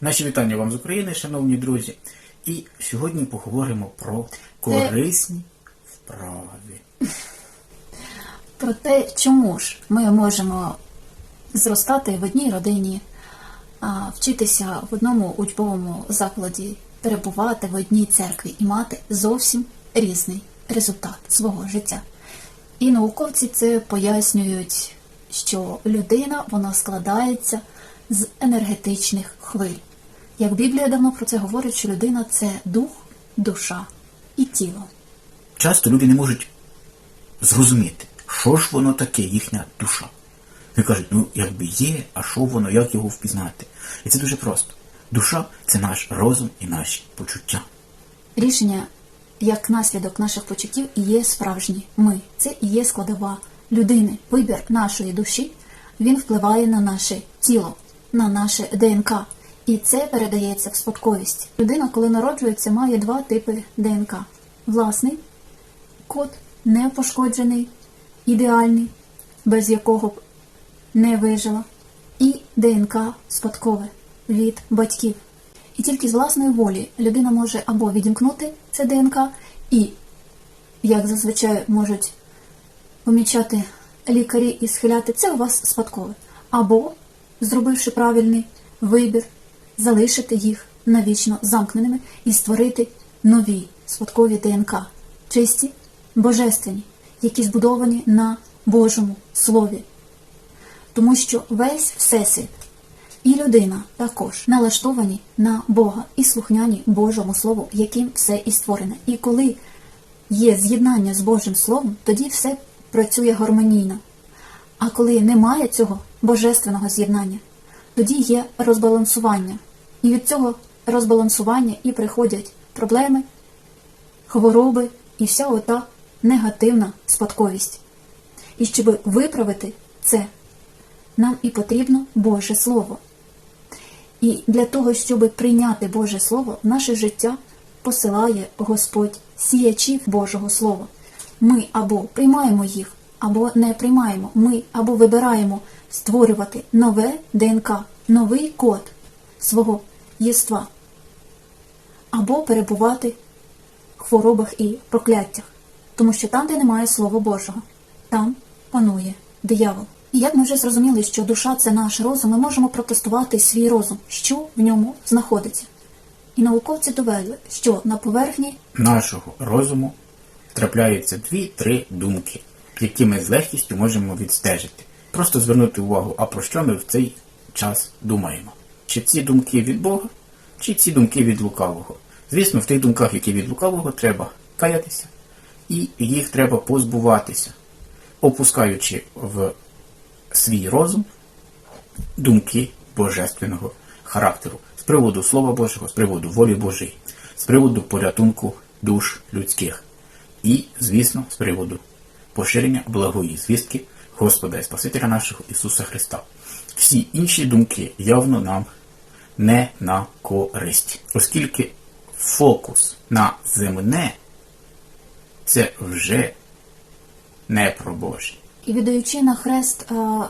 Наші вітання вам з України, шановні друзі. І сьогодні поговоримо про корисні вправи. Про те, чому ж ми можемо зростати в одній родині, вчитися в одному учбовому закладі, перебувати в одній церкві і мати зовсім різний результат свого життя. І науковці це пояснюють, що людина вона складається з енергетичних хвиль. Як Біблія давно про це говорить, що людина це дух, душа і тіло. Часто люди не можуть зрозуміти, що ж воно таке, їхня душа. Вони кажуть, ну якби є, а що воно, як його впізнати? І це дуже просто. Душа це наш розум і наші почуття. Рішення як наслідок наших почуттів і є справжні ми. Це і є складова людини. Вибір нашої душі він впливає на наше тіло, на наше ДНК. І це передається в спадковість. Людина, коли народжується, має два типи ДНК: власний код непошкоджений, ідеальний, без якого б не вижила, і ДНК спадкове від батьків. І тільки з власної волі людина може або відімкнути це ДНК, і, як зазвичай можуть помічати лікарі і схиляти, це у вас спадкове, або, зробивши правильний вибір, залишити їх навічно замкненими і створити нові спадкові ДНК, чисті, божественні, які збудовані на Божому Слові. Тому що весь всесвіт і людина також налаштовані на Бога і слухняні Божому Слову, яким все і створене. І коли є з'єднання з Божим Словом, тоді все працює гармонійно. А коли немає цього божественного з'єднання, тоді є розбалансування. І від цього розбалансування і приходять проблеми, хвороби і вся ота негативна спадковість. І щоб виправити це, нам і потрібно Боже Слово. І для того, щоб прийняти Боже Слово, наше життя посилає Господь сіячів Божого Слова. Ми або приймаємо їх, або не приймаємо. Ми або вибираємо створювати нове ДНК, новий код свого єства, або перебувати в хворобах і прокляттях. Тому що там, де немає Слова Божого, там панує диявол. І як ми вже зрозуміли, що душа це наш розум, ми можемо протестувати свій розум, що в ньому знаходиться. І науковці довели, що на поверхні Нашого розуму трапляються дві-три думки, які ми з легкістю можемо відстежити. Просто звернути увагу, а про що ми в цей час думаємо. Чи ці думки від Бога, чи ці думки від лукавого. Звісно, в тих думках, які від лукавого, треба каятися, і їх треба позбуватися, опускаючи в свій розум думки божественного характеру з приводу Слова Божого, з приводу волі Божої, з приводу порятунку душ людських і, звісно, з приводу поширення благої звістки Господа і Спасителя нашого Ісуса Христа. Всі інші думки явно нам не на користь, оскільки фокус на земне це вже не про Боже. І віддаючи на хрест а,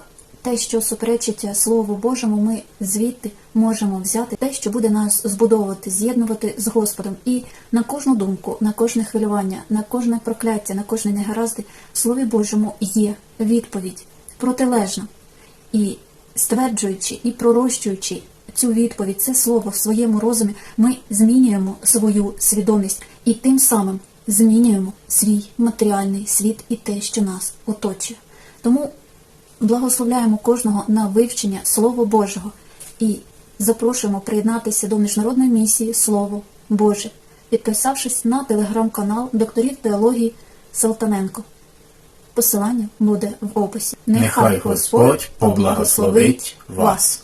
те, що суперечить Слову Божому, ми звідти можемо взяти те, що буде нас збудовувати, з'єднувати з Господом. І на кожну думку, на кожне хвилювання, на кожне прокляття, на кожне негаразди в Слові Божому є відповідь протилежна. І стверджуючи і пророщуючи цю відповідь, це слово в своєму розумі, ми змінюємо свою свідомість і тим самим змінюємо свій матеріальний світ і те, що нас оточує. Тому благословляємо кожного на вивчення Слова Божого і запрошуємо приєднатися до міжнародної місії Слово Боже, підписавшись на телеграм-канал докторів теології Салтаненко. Посилання буде в описі. Нехай Господь поблагословить вас.